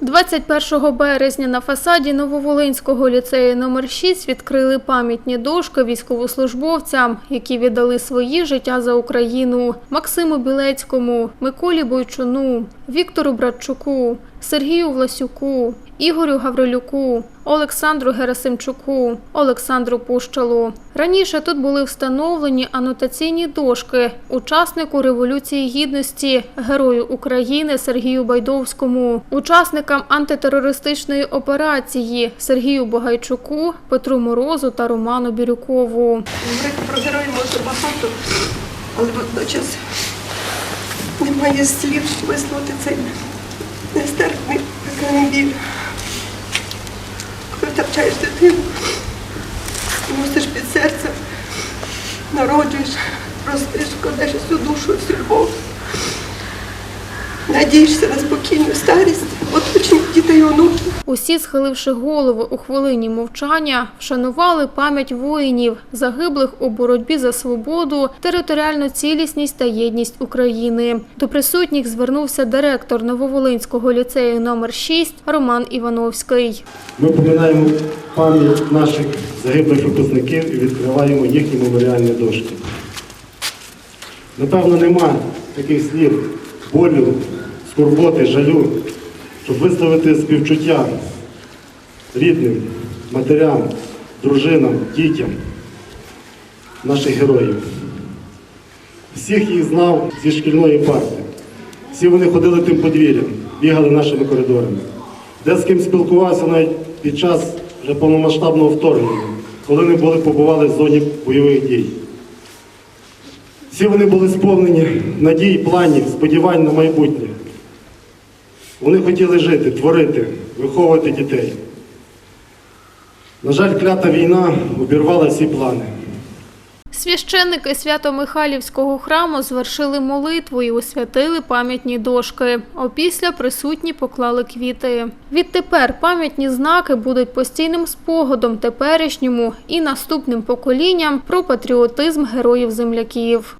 21 березня на фасаді Нововолинського ліцею номер 6 відкрили пам'ятні дошки військовослужбовцям, які віддали свої життя за Україну. Максиму Білецькому, Миколі Бойчуну, Віктору Братчуку, Сергію Власюку, Ігорю Гаврилюку, Олександру Герасимчуку, Олександру Пущалу. Раніше тут були встановлені анотаційні дошки учаснику Революції Гідності, Герою України Сергію Байдовському, учасникам антитерористичної операції Сергію Богайчуку, Петру Морозу та Роману Бірюкову. Говорити про героїв може багато, але водночас немає слів висловити цей нестерпний пекельний біль. Коли втрачаєш дитину, носиш під серцем, народжуєш, ростиш, кладеш всю душу, всю любов. Надієшся на спокійну старість, оточення дітей і онуків. Усі, схиливши голови у хвилині мовчання, вшанували пам'ять воїнів, загиблих у боротьбі за свободу, територіальну цілісність та єдність України. До присутніх звернувся директор Нововолинського ліцею номер 6 Роман Івановський. Ми поминаємо пам'ять наших загиблих випускників і відкриваємо їхні меморіальні дошки. Напевно, нема таких слів болю, скорботи, жалю, щоб висловити співчуття рідним, матерям, дружинам, дітям наших героїв. Всіх їх знав зі шкільної парти. Всі вони ходили тим подвір'ям, бігали нашими коридорами. Де з ким спілкувався навіть під час вже повномасштабного вторгнення, коли вони були побували в зоні бойових дій. Всі вони були сповнені надій, планів, сподівань на майбутнє. Вони хотіли жити, творити, виховувати дітей. На жаль, клята війна обірвала всі плани. Священники Свято-Михайлівського храму звершили молитву і освятили пам'ятні дошки. Опісля присутні поклали квіти. Відтепер пам'ятні знаки будуть постійним спогадом теперішньому і наступним поколінням про патріотизм героїв земляків.